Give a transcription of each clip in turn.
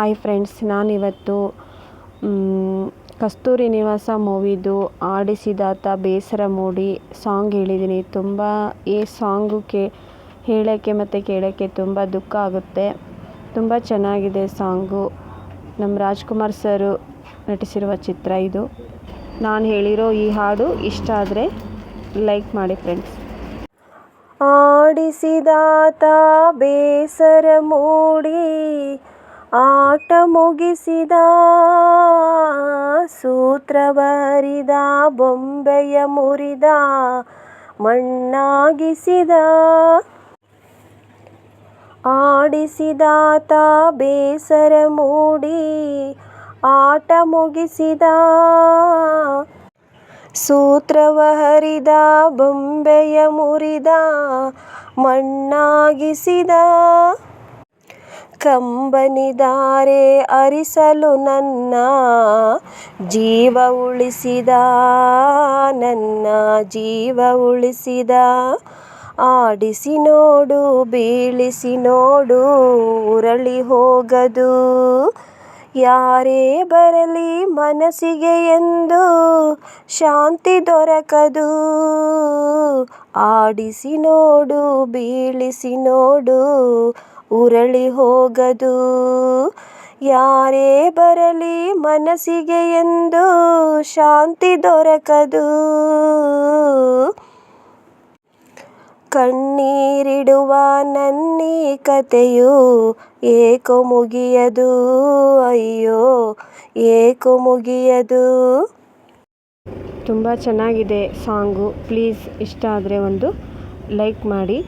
Hi friends ನಾನಿವತ್ತು ಕಸ್ತೂರಿ ನಿವಾಸ ಮೂವಿದು ಆಡಿಸಿದಾತ ಬೇಸರ ಮೂಡಿ ಸಾಂಗ್ ಹೇಳಿದ್ದೀನಿ. ತುಂಬ ಈ ಸಾಂಗು ಕೇ, ಹೇಳೋಕ್ಕೆ ಮತ್ತು ಕೇಳೋಕ್ಕೆ ತುಂಬ ದುಃಖ ಆಗುತ್ತೆ. ತುಂಬ ಚೆನ್ನಾಗಿದೆ ಸಾಂಗು. ನಮ್ಮ ರಾಜ್ಕುಮಾರ್ ಸರು ನಟಿಸಿರುವ ಚಿತ್ರ ಇದು. ನಾನು ಹೇಳಿರೋ ಈ ಹಾಡು ಇಷ್ಟ ಆದರೆ ಲೈಕ್ ಮಾಡಿ ಫ್ರೆಂಡ್ಸ್ ಆಡಿಸಿದಾತ ಬೇಸರ ಮೂಡಿ ಆಟ ಮುಗಿಸಿದ ಸೂತ್ರವರಿದ ಬೊಂಬೆಯ ಮುರಿದ, ಮಣ್ಣಾಗಿಸಿದ. ಆಡಿಸಿದಾತ ಬೇಸರ ಮೂಡಿ ಆಟ ಮುಗಿಸಿದ. ಸೂತ್ರವ ಹರಿದ, ಬೊಂಬೆಯ ಮುರಿದ, ಮಣ್ಣಾಗಿಸಿದ. ಕಂಬನಿದಾರೆ ಅರಿಸಲು ನನ್ನ ಜೀವ ಉಳಿಸಿದ, ನನ್ನ ಜೀವ ಉಳಿಸಿದ. ಆಡಿಸಿ ನೋಡು, ಬೀಳಿಸಿ ನೋಡು, ಉರಳಿ ಹೋಗದು. ಯಾರೇ ಬರಲಿ ಮನಸ್ಸಿಗೆ ಎಂದು ಶಾಂತಿ ದೊರಕದು. ಆಡಿಸಿ ನೋಡು, ಬೀಳಿಸಿ ನೋಡು ಉರಳಿ ಹೋಗದು. ಯಾರೇ ಬರಲಿ ಮನಸ್ಸಿಗೆ ಎಂದು ಶಾಂತಿ ದೊರಕದು. ಕಣ್ಣೀರಿಡುವ ನನ್ನೀ ಕತೆಯು ಏಕೋ ಮುಗಿಯದು. ಅಯ್ಯೋ, ಏಕೋ ಮುಗಿಯದು. ತುಂಬ ಚೆನ್ನಾಗಿದೆ ಸಾಂಗು. ಪ್ಲೀಸ್ ಇಷ್ಟ ಆದರೆ ಒಂದು ಲೈಕ್ ಮಾಡಿ.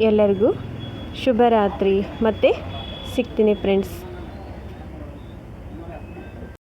ಎಲ್ಲರಿಗೂ ಶುಭರಾತ್ರಿ. ಮತ್ತು ಸಿಗ್ತೀನಿ ಫ್ರೆಂಡ್ಸ್